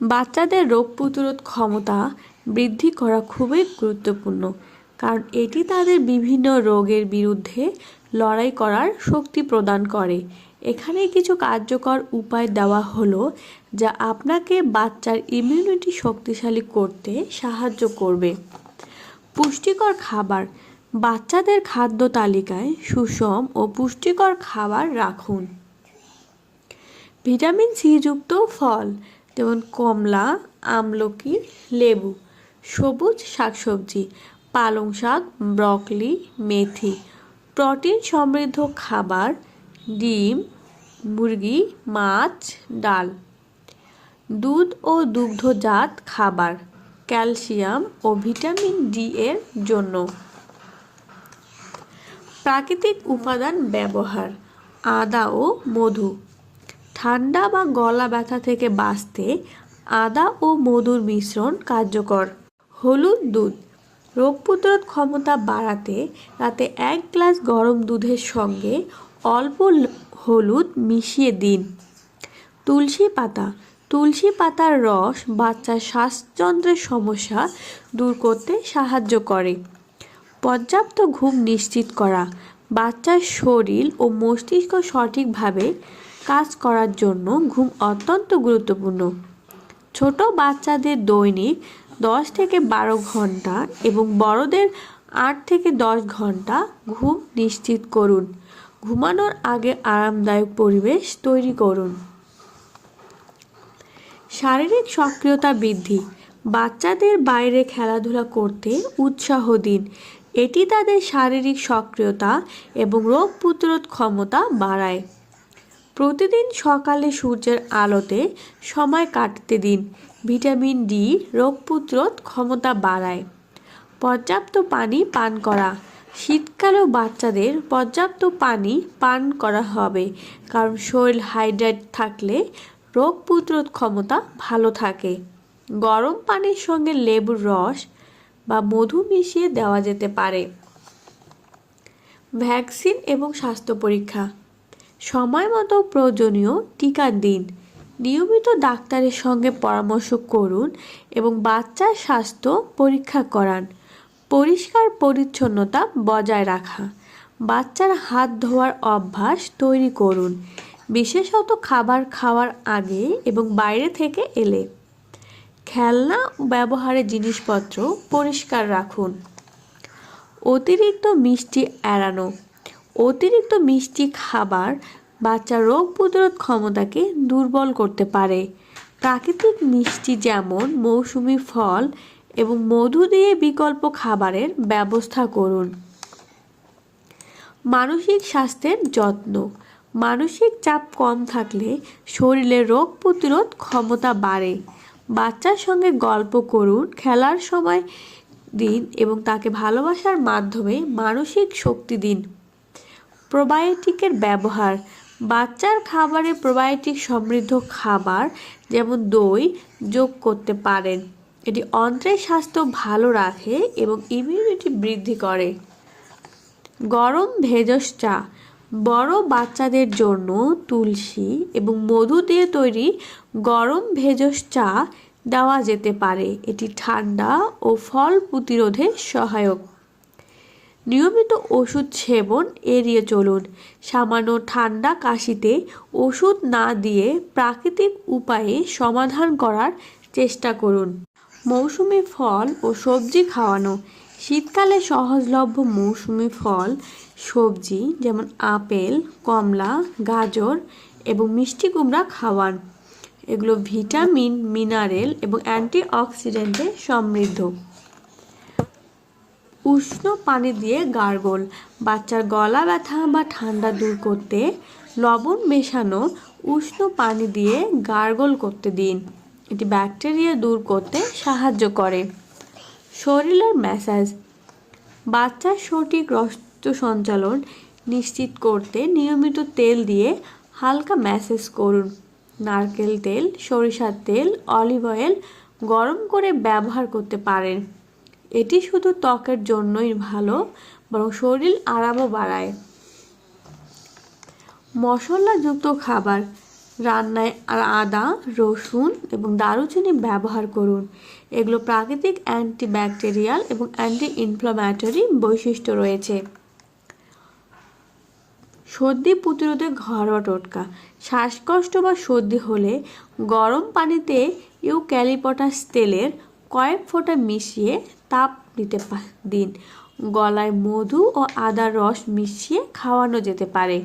বাচ্চাদের রোগ প্রতিরোধ ক্ষমতা বৃদ্ধি করা খুবই গুরুত্বপূর্ণ, কারণ এটি তাদের বিভিন্ন রোগের বিরুদ্ধে লড়াই করার শক্তি প্রদান করে। এখানে কিছু কার্যকর উপায় দেওয়া হলো যা আপনাকে বাচ্চার ইমিউনিটি শক্তিশালী করতে সাহায্য করবে। পুষ্টিকর খাবার, বাচ্চাদের খাদ্য তালিকায় সুষম ও পুষ্টিকর খাবার রাখুন। ভিটামিন সি যুক্ত ফল যেমন কমলা, আমলকি, লেবু, সবুজ শাকসবজি, পালং শাক, ব্রকলি, মেথি, প্রোটিন সমৃদ্ধ খাবার, ডিম, মুরগি, মাছ, ডাল। দুধ ও দুগ্ধজাত খাবার, ক্যালসিয়াম ও ভিটামিন ডি এর জন্য। প্রাকৃতিক উপাদান ব্যবহার, আদা ও মধু। ঠান্ডা বা গলা ব্যথা থেকে বাঁচতে আদা ও মধুর মিশ্রণ কার্যকর। হলুদ দুধ। রোগ প্রতিরোধ ক্ষমতা বাড়াতে রাতে এক গ্লাস গরম দুধের সঙ্গে অল্প হলুদ মিশিয়ে দিন। তুলসী পাতা। তুলসী পাতার রস বাচ্চার শ্বাসযন্ত্রের সমস্যা দূর করতে সাহায্য করে। পর্যাপ্ত ঘুম নিশ্চিত করা। বাচ্চার শরীর ও মস্তিষ্ক সঠিকভাবে কাজ করার জন্য ঘুম অত্যন্ত গুরুত্বপূর্ণ। ছোট বাচ্চাদের দৈনিক দশ থেকে বারো ঘণ্টা এবং বড়দের আট থেকে দশ ঘণ্টা ঘুম নিশ্চিত করুন। ঘুমানোর আগে আরামদায়ক পরিবেশ তৈরি করুন। শারীরিক সক্রিয়তা বৃদ্ধি। বাচ্চাদের বাইরে খেলাধুলা করতে উৎসাহ দিন। এটি তাদের শারীরিক সক্রিয়তা এবং রোগ প্রতিরোধ ক্ষমতা বাড়ায়। প্রতিদিন সকালে সূর্যের আলোতে সময় কাটতে দিন। ভিটামিন ডি রোগ প্রতিরোধ ক্ষমতা বাড়ায়। পর্যাপ্ত পানি পান করা। শীতকালেও বাচ্চাদের পর্যাপ্ত পানি পান করা হবে। কারণ শরীর হাইড্রেট থাকলে রোগ প্রতিরোধ ক্ষমতা ভালো থাকে। গরম পানির সঙ্গে লেবুর রস বা মধু মিশিয়ে দেওয়া যেতে পারে। ভ্যাকসিন এবং স্বাস্থ্য পরীক্ষা। সময় মতো প্রয়োজনীয় টিকা দিন। নিয়মিত ডাক্তারের সঙ্গে পরামর্শ করুন এবং বাচ্চার স্বাস্থ্য পরীক্ষা করান। পরিষ্কার পরিচ্ছন্নতা বজায় রাখা। বাচ্চার হাত ধোয়ার অভ্যাস তৈরি করুন। বিশেষত খাবার খাওয়ার আগে এবং বাইরে থেকে এলে। খেলনা ব্যবহারের জিনিসপত্র পরিষ্কার রাখুন। অতিরিক্ত মিষ্টি এড়ানো। অতিরিক্ত মিষ্টি খাবার বাচ্চার রোগ প্রতিরোধ ক্ষমতাকে দুর্বল করতে পারে। প্রাকৃতিক মিষ্টি যেমন মৌসুমি ফল এবং মধু দিয়ে বিকল্প খাবারের ব্যবস্থা করুন। মানসিক স্বাস্থ্যের যত্ন। মানসিক চাপ কম থাকলে শরীরে রোগ প্রতিরোধ ক্ষমতা বাড়ে। বাচ্চার সঙ্গে গল্প করুন, খেলার সময় দিন এবং তাকে ভালোবাসার মাধ্যমে মানসিক শক্তি দিন। প্রোবায়োটিকের ব্যবহার। বাচ্চার খাবারে প্রোবায়োটিক সমৃদ্ধ খাবার যেমন দই যোগ করতে পারেন। এটি অন্ত্রের স্বাস্থ্য ভালো রাখে এবং ইমিউনিটি বৃদ্ধি করে। গরম ভেষজ চা, বড় বাচ্চাদের জন্য তুলসী এবং মধু দিয়ে তৈরি গরম ভেষজ চা দেওয়া যেতে পারে। এটি ঠান্ডা ও ফল প্রতিরোধে সহায়ক। নিয়মিত ওষুধ সেবন এড়িয়ে চলুন। সামান্য ঠান্ডা কাশিতে ওষুধ না দিয়ে প্রাকৃতিক উপায়ে সমাধান করার চেষ্টা করুন। মৌসুমি ফল ও সবজি খাওয়ানো। শীতকালে সহজলভ্য মৌসুমি ফল, সবজি যেমন আপেল, কমলা, গাজর এবং মিষ্টি কুমড়া খাওয়ান। এগুলো ভিটামিন, মিনারেল এবং অ্যান্টিঅক্সিডেন্টে সমৃদ্ধ। উষ্ণ পানি দিয়ে গার্গল বাচ্চার গলা ব্যথা বা ঠান্ডা দূর করতে লবণ মেশানো, উষ্ণ পানি দিয়ে গার্গল করতে দিন। এটি ব্যাকটেরিয়া দূর করতে সাহায্য করে। শরীরের ম্যাসাজ। বাচ্চার সঠিক রক্ত সঞ্চালন নিশ্চিত করতে নিয়মিত তেল দিয়ে হালকা ম্যাসেজ করুন। নারকেল তেল, সরিষার তেল, অলিভ অয়েল গরম করে ব্যবহার করতে পারেন। এটি শুধু ত্বকের জন্যই ভালো, বরং শরীর আরামও বাড়ায়। মশলাযুক্ত খাবার, রান্নায় আর আদা, রসুন এবং দারুচিনি ব্যবহার করুন। এগুলো প্রাকৃতিক অ্যান্টিব্যাকটেরিয়াল এবং অ্যান্টি ইনফ্লামেটরি বৈশিষ্ট্য রয়েছে। সর্দি প্রতিরোধে ঘরোয়া টোটকা। শ্বাসকষ্ট বা সর্দি হলে গরম পানিতে ইউক্যালিপটাস তেলের কয়েক ফোঁটা মিশিয়ে তাপ পা- দিন। গলায় মধু ও আদার রস মিশিয়ে খাওয়ানো যেতে পারে।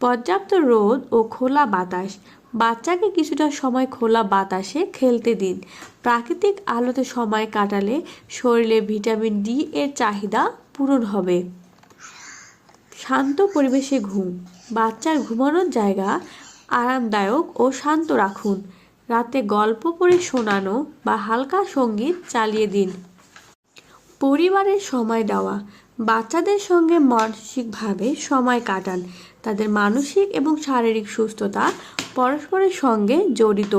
পর্যাপ্ত রোদ ও খোলা বাতাস। বাচ্চাকে কিছুটা সময় খোলা বাতাসে খেলতে দিন। প্রাকৃতিক আলোতে সময় কাটালে শরীরে ভিটামিন ডি এর চাহিদা পূরণ হবে। শান্ত পরিবেশে ঘুম। বাচ্চার ঘুমানোর জায়গা আরামদায়ক ও শান্ত রাখুন। রাতে গল্প পড়ে শোনানো বা হালকা সংগীত চালিয়ে দিন। পরিবারের সময় দেওয়া। বাচ্চাদের সঙ্গে মানসিকভাবে সময় কাটান। তাদের মানসিক এবং শারীরিক সুস্থতা পরস্পরের সঙ্গে জড়িত।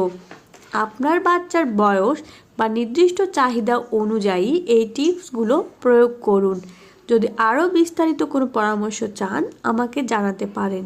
আপনার বাচ্চার বয়স বা নির্দিষ্ট চাহিদা অনুযায়ী এই টিপসগুলো প্রয়োগ করুন। যদি আরও বিস্তারিত কোনো পরামর্শ চান, আমাকে জানাতে পারেন।